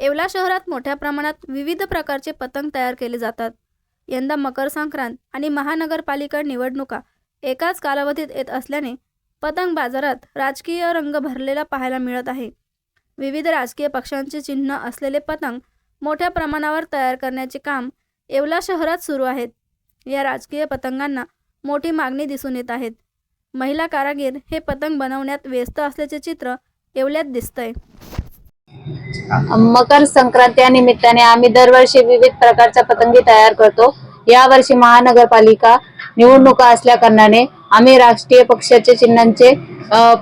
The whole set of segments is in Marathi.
येवला शहरात मोठ्या प्रमाणात विविध प्रकारचे पतंग तयार केले जातात. यंदा मकर संक्रांत आणि महानगरपालिका निवडणुका एकाच कालावधीत येत असल्याने पतंग बाजारात राजकीय रंग भरलेला पाहायला मिळत आहे. विविध राजकीय पक्षांचे चिन्ह असलेले पतंग मोठ्या प्रमाणावर तयार करण्याचे काम येवला शहरात सुरू आहेत. या राजकीय पतंगांना मोठी मागणी दिसून येत आहेत. महिला कारागीर हे पतंग बनवण्यात व्यस्त असल्याचे चित्र येवल्यात दिसतंय. मकर संक्रांती या निमित्ताने आम्ही दरवर्षी विविध प्रकारच्या पतंगी तयार करतो. यावर्षी महानगरपालिका निवडणुका असल्या कारणाने आम्ही राष्ट्रीय पक्षाचे चिन्हांचे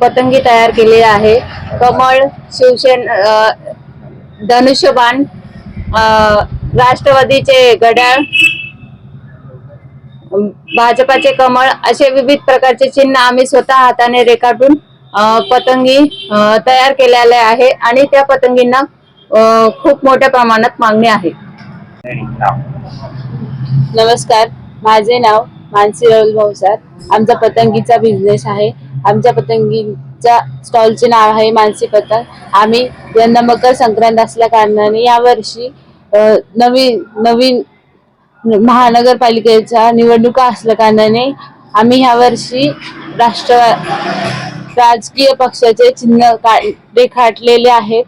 पतंगी तयार केले आहे. कमळ शिवसेन धनुष्यबाण राष्ट्रवादीचे घड्याळ भाजपाचे कमळ असे विविध प्रकारचे चिन्ह आम्ही स्वतः हाताने रेखाटून पतंगी तयार केलेल्या आहे आणि त्या पतंगींना खूप मोठ्या प्रमाणात मागणी आहे. नमस्कार. माझे नाव मानसी राहुल भाऊसार आमचा पतंगीचा बिझनेस आहे. आमच्या पतंगीच्या स्टॉलचे नाव आहे मानसी पतंग. आम्ही यंदा मकर संक्रांत असल्या कारणाने यावर्षी अ, नवीन नवीन महानगरपालिकेच्या निवडणुका असल्या कारणाने आम्ही ह्यावर्षी राष्ट्र राजकीय पक्षाचे चिन्ह का रेखाटलेले आहेत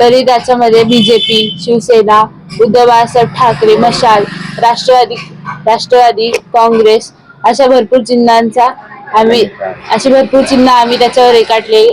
तरी त्याच्यामध्ये बीजेपी शिवसेना उद्धव बाळासाहेब ठाकरे मशाल राष्ट्रवादी राष्ट्रवादी काँग्रेस अशा भरपूर चिन्हांचा आम्ही अशी भरपूर चिन्ह आम्ही त्याच्यावर रेखाटले